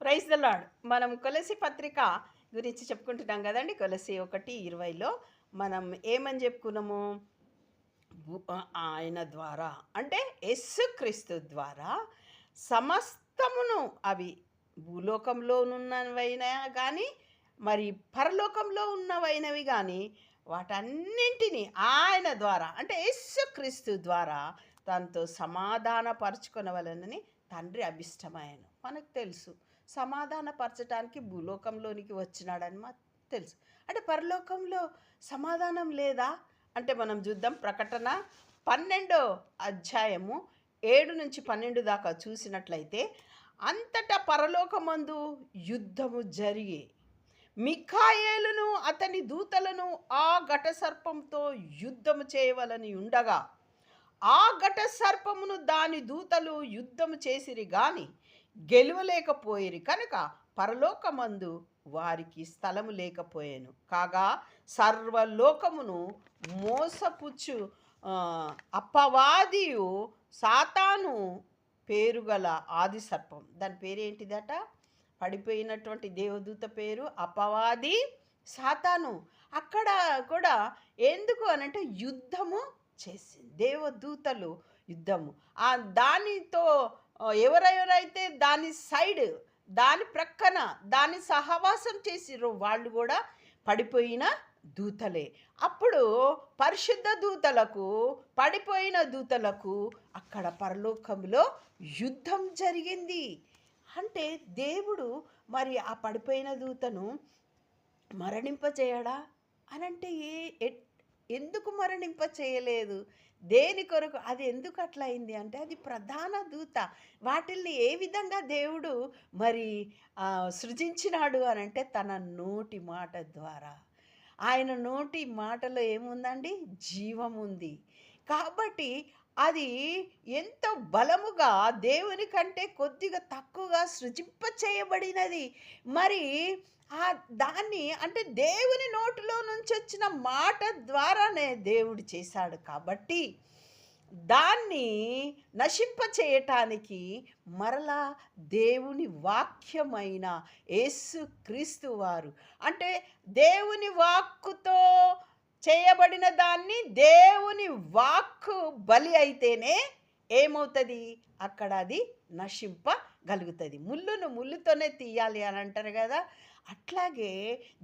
Praise the lord మనం కొలసి పత్రిక గురించి చెప్పుకుంటున్నాం కదండి కొలసి ఒకటి ఇరవైలో మనం ఏమని చెప్పుకున్నాము? భూ- ఆయన ద్వారా అంటే యేసుక్రీస్తు ద్వారా సమస్తమును అవి భూలోకంలో ఉన్నవైనా కానీ మరి పరలోకంలో ఉన్నవైనవి కానీ వాటన్నింటినీ ఆయన ద్వారా అంటే యేసుక్రీస్తు ద్వారా తనతో సమాధానపరచుకొనవలనని తండ్రి అభిష్టమాయను. మనకు తెలుసు. సమాధానపరచడానికి భూలోకంలోనికి వచ్చినాడని మాకు తెలుసు. అంటే పరలోకంలో సమాధానం లేదా? అంటే మనం చూద్దాం ప్రకటన పన్నెండో అధ్యాయము ఏడు నుంచి పన్నెండు దాకా చూసినట్లయితే అంతటా పరలోకమందు యుద్ధము జరిగి మిఖాయేలును అతని దూతలను ఆ ఘట సర్పంతో యుద్ధము చేయవలని ఉండగా ఆ ఘట సర్పమును దాని దూతలు యుద్ధము చేసిరి గాని గెలువలేకపోయిరి. కనుక పరలోకమందు వారికి స్థలము లేకపోయాను. కాగా సర్వలోకమును మోసపుచ్చు అప్పవాదియు సాతాను పేరుగల ఆది సర్పం దాని పేరు ఏంటిదట పడిపోయినటువంటి దేవదూత పేరు అపవాది సాతాను. అక్కడ కూడా ఎందుకు అనంటే యుద్ధము చేసింది. దేవదూతలు యుద్ధము. ఆ దానితో ఎవరెవరైతే దాని సైడ్ దాని ప్రక్కన దాని సహవాసం చేసిరో వాళ్ళు కూడా పడిపోయిన దూతలే. అప్పుడు పరిశుద్ధ దూతలకు పడిపోయిన దూతలకు అక్కడ పరలోకంలో యుద్ధం జరిగింది. అంటే దేవుడు మరి ఆ పడిపోయిన దూతను మరణింపజేయడా? అనంటే ఏ ఎందుకు మరణింప చేయలేదు? దేని కొరకు? అది ఎందుకు అట్లా అయింది అంటే అది ప్రధాన దూత. వాటిల్ని ఏ విధంగా దేవుడు మరి సృజించినాడు అని అంటే తన నోటి మాట ద్వారా. ఆయన నోటి మాటలో ఏముందండి? జీవం ఉంది. కాబట్టి అది ఎంతో బలముగా దేవుని కంటే కొద్దిగా తక్కువగా సృజింప చేయబడినది. మరి ఆ దాన్ని అంటే దేవుని నోటిలో నుంచి వచ్చిన మాట ద్వారానే దేవుడు చేశాడు కాబట్టి దాన్ని నశింప చేయటానికి మరలా దేవుని వాక్యమైన యేసు క్రీస్తు వారు. అంటే దేవుని వాక్కుతో చేయబడిన దాన్ని దేవుని వాక్కు బలి అయితేనే ఏమవుతుంది? అక్కడ అది నశింప గలుగుతుంది. ముళ్ళును ముళ్ళుతోనే తీయాలి అని అంటారు కదా! అట్లాగే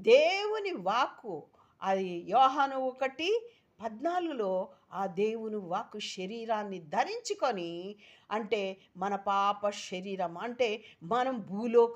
దేవుని వాక్కు అది యోహాను ఒకటి పద్నాలుగులో ఆ దేవుని వాకు శరీరాన్ని ధరించుకొని అంటే మన పాప శరీరం అంటే మనం భూలోక